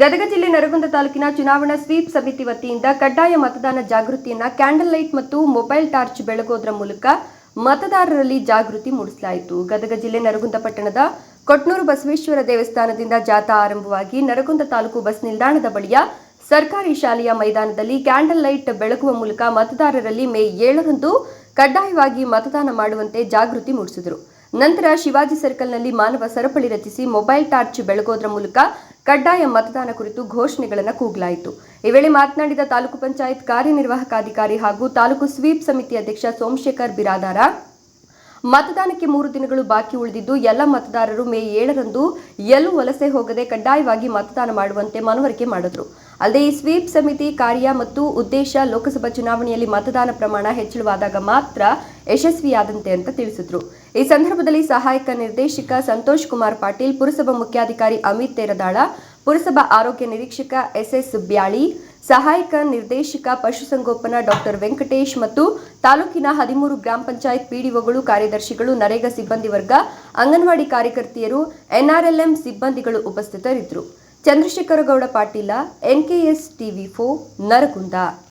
ಗದಗ ಜಿಲ್ಲೆ ನರಗುಂದ ತಾಲೂಕಿನ ಚುನಾವಣಾ ಸ್ವೀಪ್ ಸಮಿತಿ ವತಿಯಿಂದ ಕಡ್ಡಾಯ ಮತದಾನ ಜಾಗೃತಿಯನ್ನ ಕ್ಯಾಂಡಲ್ ಲೈಟ್ ಮತ್ತು ಮೊಬೈಲ್ ಟಾರ್ಚ್ ಬೆಳಗೋದ್ರ ಮೂಲಕ ಮತದಾರರಲ್ಲಿ ಜಾಗೃತಿ ಮೂಡಿಸಲಾಯಿತು. ಗದಗ ಜಿಲ್ಲೆ ನರಗುಂದ ಪಟ್ಟಣದ ಕೊಟ್ನೂರು ಬಸವೇಶ್ವರ ದೇವಸ್ಥಾನದಿಂದ ಜಾಥಾ ಆರಂಭವಾಗಿ ನರಗುಂದ ತಾಲೂಕು ಬಸ್ ನಿಲ್ದಾಣದ ಬಳಿಯ ಸರ್ಕಾರಿ ಶಾಲೆಯ ಮೈದಾನದಲ್ಲಿ ಕ್ಯಾಂಡಲ್ ಲೈಟ್ ಬೆಳಗುವ ಮೂಲಕ ಮತದಾರರಲ್ಲಿ ಮೇ ಏಳರಂದು ಕಡ್ಡಾಯವಾಗಿ ಮತದಾನ ಮಾಡುವಂತೆ ಜಾಗೃತಿ ಮೂಡಿಸಿದರು. ನಂತರ ಶಿವಾಜಿ ಸರ್ಕಲ್ನಲ್ಲಿ ಮಾನವ ಸರಪಳಿ ರಚಿಸಿ ಮೊಬೈಲ್ ಟಾರ್ಚ್ ಬೆಳಗೋದ್ರ ಮೂಲಕ ಕಡ್ಡಾಯ ಮತದಾನ ಕುರಿತು ಘೋಷಣೆಗಳನ್ನು ಕೂಗಲಾಯಿತು. ಈ ವೇಳೆ ಮಾತನಾಡಿದ ತಾಲೂಕು ಪಂಚಾಯತ್ ಕಾರ್ಯನಿರ್ವಾಹಕಾಧಿಕಾರಿ ಹಾಗೂ ತಾಲೂಕು ಸ್ವೀಪ್ ಸಮಿತಿ ಅಧ್ಯಕ್ಷ ಸೋಮಶೇಖರ್ ಬಿರಾದಾರ, ಮತದಾನಕ್ಕೆ ಮೂರು ದಿನಗಳು ಬಾಕಿ ಉಳಿದಿದ್ದು ಎಲ್ಲ ಮತದಾರರು ಮೇ ಏಳರಂದು ಎಲ್ಲೂ ವಲಸೆ ಹೋಗದೆ ಕಡ್ಡಾಯವಾಗಿ ಮತದಾನ ಮಾಡುವಂತೆ ಮನವರಿಕೆ ಮಾಡಿದರು. ಅಲ್ಲದೆ ಈ ಸ್ವೀಪ್ ಸಮಿತಿ ಕಾರ್ಯ ಮತ್ತು ಉದ್ದೇಶ ಲೋಕಸಭಾ ಚುನಾವಣೆಯಲ್ಲಿ ಮತದಾನ ಪ್ರಮಾಣ ಹೆಚ್ಚಳವಾದಾಗ ಮಾತ್ರ ಯಶಸ್ವಿಯಾದಂತೆ ಅಂತ ತಿಳಿಸಿದ್ರು. ಈ ಸಂದರ್ಭದಲ್ಲಿ ಸಹಾಯಕ ನಿರ್ದೇಶಕ ಸಂತೋಷ್ ಕುಮಾರ್ ಪಾಟೀಲ್, ಪುರಸಭಾ ಮುಖ್ಯಾಧಿಕಾರಿ ಅಮಿತ್ ತೇರದಾಳ, ಪುರಸಭಾ ಆರೋಗ್ಯ ನಿರೀಕ್ಷಕ ಎಸ್ಎಸ್ ಬ್ಯಾಳಿ, ಸಹಾಯಕ ನಿರ್ದೇಶಕ ಪಶುಸಂಗೋಪನಾ ಡಾಕ್ಟರ್ ವೆಂಕಟೇಶ್ ಮತ್ತು ತಾಲೂಕಿನ ಹದಿಮೂರು ಗ್ರಾಮ ಪಂಚಾಯತ್ ಪಿಡಿಒಗಳು ಕಾರ್ಯದರ್ಶಿಗಳು, ನರೇಗಾ ಸಿಬ್ಬಂದಿ ವರ್ಗ, ಅಂಗನವಾಡಿ ಕಾರ್ಯಕರ್ತೆಯರು, ಎನ್ಆರ್ಎಲ್ಎಂ ಸಿಬ್ಬಂದಿಗಳು ಉಪಸ್ಥಿತರಿದ್ದರು. ಚಂದ್ರಶೇಖರಗೌಡ ಪಾಟೀಲ, ಎನ್ಕೆಎಸ್ ಟಿವಿ ಫೋ ನರಗುಂದ.